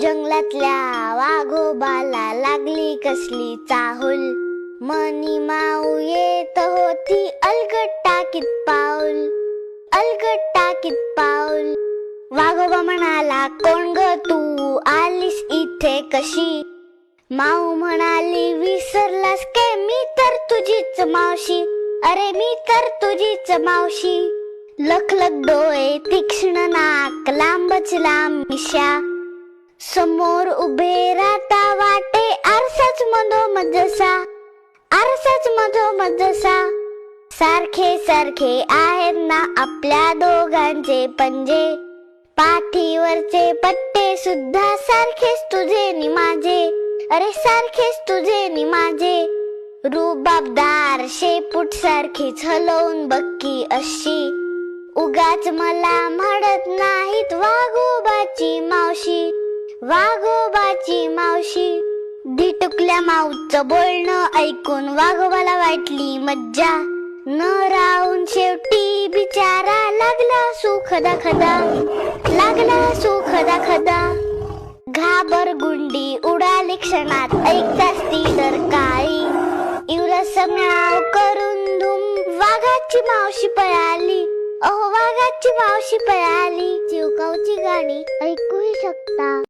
जंगलातल्या वाघोबाला लागली कसली चाहुल. मनी माऊ येत होती अलगट टाकीत पाऊल अलगट टाकीत पाऊल. वाघोबा म्हणाला कोण ग तू? आलीस इथे कशी? माऊ म्हणाली विसरलास के? मी तर तुझीच मावशी. अरे मी तर तुझीच मावशी. लखलख डोळे तीक्ष्ण नाक लांबच लांब मिशा. समोर उभे राहता वाटे आरसाच मधो मजसा आरसाच मधो मजसा. सारखे सारखे आहेत ना आपल्या दोघांचे पंजे. पाठीवरचे पट्टे सुद्धा सारखेच तुझे नि माझे. अरे सारखेच तुझे नि माझे. रुबाबदार शेपूट सारखीच हलवून बक्की अशी. उगाच मला म्हणत ना वाघोबाची मावशी. धिटुकल्या माऊचं बोलणं ऐकून वाघोबाला वाटली मज्जा. न राहून शेवटी बिचारा लागला सुखदा खदा लागला सुखदा खदा घाबर गुंडी उडाली क्षणात. ऐकताच ती तर काळी इवरस म्याव करून धूम. वाघाची मावशी पळाली. अहो वाघाची मावशी पळाली. चिवकावची गाणी ऐकूही शकता.